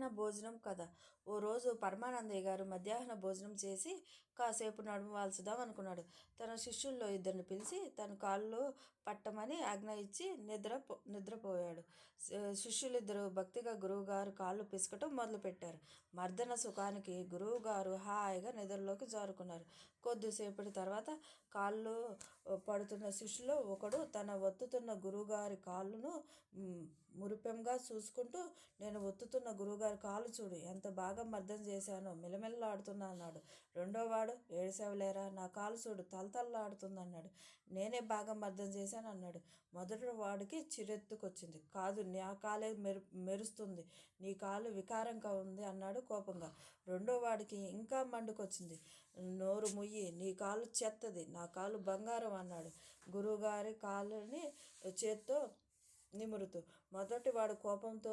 మధ్యాహ్న భోజనం కథ ఓ రోజు పరమానందయ్య గారు మధ్యాహ్న భోజనం చేసి కాసేపు నడుమవాల్చుదాం అనుకున్నాడు. తన శిష్యుల్లో ఇద్దరిని పిలిచి తన కాళ్ళు పట్టమని ఆజ్ఞ ఇచ్చి నిద్ర నిద్రపోయాడు. శిష్యులిద్దరూ భక్తిగా గురువుగారు కాళ్ళు పిసుకటం మొదలుపెట్టారు. మర్దన సుఖానికి గురువుగారు హాయిగా నిద్రలోకి జారుకున్నారు. కొద్దిసేపటి తర్వాత కాళ్ళు పడుతున్న శిష్యులో ఒకడు తన ఒత్తుతున్న గురువుగారి కాళ్ళను మురిపెంగా చూసుకుంటూ నేను ఒత్తుతున్న గురువుగారి కాళ్ళు చూడు ఎంత బాగా మర్దం చేశానో. మిలమిల్లాడుతున్నా అన్నాడు. రెండోవాడు ఏడిసేవలేరా? నా కాలు చూడు తలతల్లాడుతుంది అన్నాడు నేనే బాగా మర్దం చేశాను అన్నాడు మొదటి వాడికి చిరెత్తుకొచ్చింది. కాదు నా కాలే మెరు మెరుస్తుంది. నీ కాలు వికారంగా ఉంది అన్నాడు కోపంగా. రెండో వాడికి ఇంకా మండుకొచ్చింది. నోరు ముయ్యి నీ కాలు చెత్తది నా కాలు బంగారం అన్నాడు. గురువుగారి కాలుని చేత్తో నిమురుతూ. మొదటి వాడు కోపంతో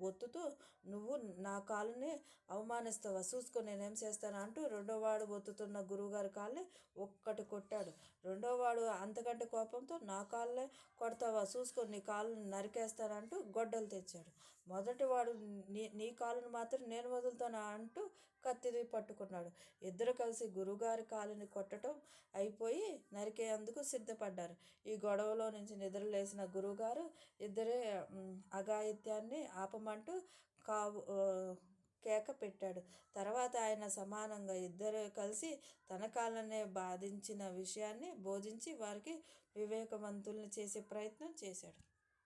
ఒత్తుతూ నువ్వు నా కాలుని అవమానిస్తావా? చూసుకో నేనేం చేస్తాను? అంటూ రెండో వాడు ఒత్తుతున్న గురువుగారి కాళ్ళని ఒక్కటి కొట్టాడు. రెండో వాడు అంతకంటే కోపంతో నా కాళ్ళే కొడతావా? చూసుకో నీ కాళ్ళని నరికేస్తానంటూ గొడ్డలు తెచ్చాడు. మొదటి వాడు నీ నీ కాలుని మాత్రం నేను వదులుతాను? అంటూ కత్తిది పట్టుకున్నాడు. ఇద్దరు కలిసి గురుగారి కాలుని కొట్టడం అయిపోయి నరికేందుకు సిద్ధపడ్డారు. ఈ గొడవలో నుంచి నిద్రలేసిన గురువుగారు ఇద్దరే అఘాయిత్యాన్ని ఆపమంటూ కావు కేక పెట్టాడు. తర్వాత ఆయన సమానంగా ఇద్దరు కలిసి తన కాలనే బాధించిన విషయాన్ని బోధించి వారికి వివేకవంతుల్ని చేసే ప్రయత్నం చేశాడు.